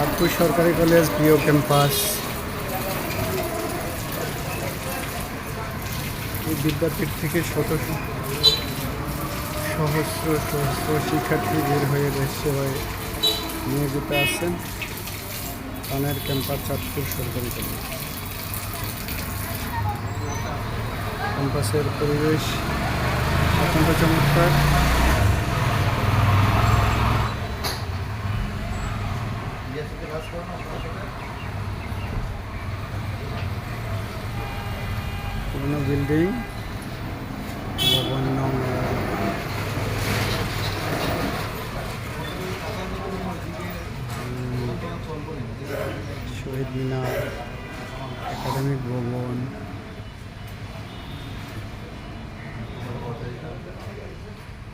চাঁদপুর সরকারি কলেজ, প্রিয় ক্যাম্পাস। এই বিদ্যাপীঠ থেকে শত সহস্র সহস্র শিক্ষার্থী বের হয়ে দেশ সেবায় নিয়োজিত আছেন পানের ক্যাম্পাস চাঁদপুর সরকারি কলেজ। ক্যাম্পাসের পরিবেশ অত্যন্ত চমৎকার। পুরনো বিল্ডিং ভবন নং শহীদ মিনার একাডেমিক ভবন।